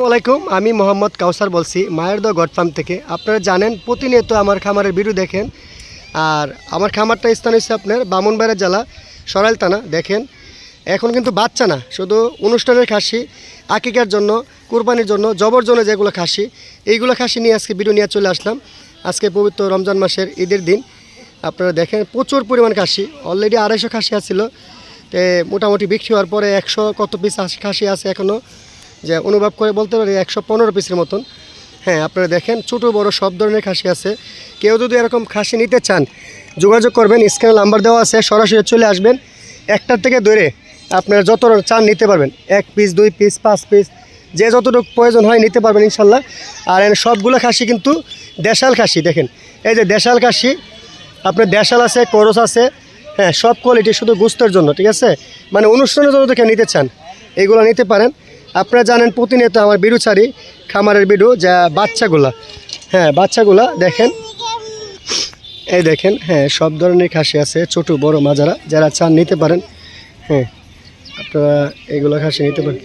আসসালামু আলাইকুম, আমি মোহাম্মদ কাউসার বলছি, মায়ের দ গড ফার্ম থেকে। আপনারা জানেন, প্রতিনিয়ত আমার খামারের ভিডিও দেখেন। আর আমার খামারটা স্থান হচ্ছে আপনার বামনবাড়া জেলা, সরাইল থানা, দেখেন। এখন কিন্তু বাচ্চা না, শুধু অনুষ্ঠানের খাসি, আকিকার জন্য, কুরবানির জন্য, জবর জন্য যেগুলো খাসি, এইগুলো খাসি নিয়ে আজকে ভিডিও নিয়ে চলে আসলাম। আজকে পবিত্র রমজান মাসের ঈদের দিন। আপনারা দেখেন, প্রচুর পরিমাণ খাসি অলরেডি আড়াইশো খাসি আছিল। তে মোটামুটি বিক্রি হওয়ার পরে একশো কত পিস খাসি আছে এখনও যে অনুভব করে বলতে পারি একশো পনেরো পিসের মতন। হ্যাঁ আপনারা দেখেন, ছোটো বড় সব ধরনের খাসি আছে। কেউ যদি এরকম খাসি নিতে চান, যোগাযোগ করবেন স্ক্রিনে নাম্বার দেওয়া আছে, সরাসরি চলে আসবেন। একটার থেকে ধরে আপনারা যত চান নিতে পারবেন। এক পিস দুই পিস পাঁচ পিস যে যতটুকু প্রয়োজন হয় নিতে পারবেন ইনশাল্লাহ। আর সবগুলো খাসি কিন্তু দেশাল খাসি, দেখেন। এই যে দেশাল খাসি, আপনার দেশাল আছে, করস আছে হ্যাঁ সব কোয়ালিটি শুধু গুস্তের জন্য, ঠিক আছে? মানে অনুষ্ঠানের জন্য নিতে চান, এগুলো নিতে পারেন। আপনারা জানেন প্রতিনিয়ত আমার বিড়ু ছাড়ি, খামারের বিড়ু, যা বাচ্চাগুলা। হ্যাঁ বাচ্চাগুলা, দেখেন। এই দেখেন হ্যাঁ সব ধরনের খাসি আছে, ছোট, বড় মাজারা যারা চান নিতে পারেন। হ্যাঁ আপনারা এগুলো খাসি নিতে পারেন।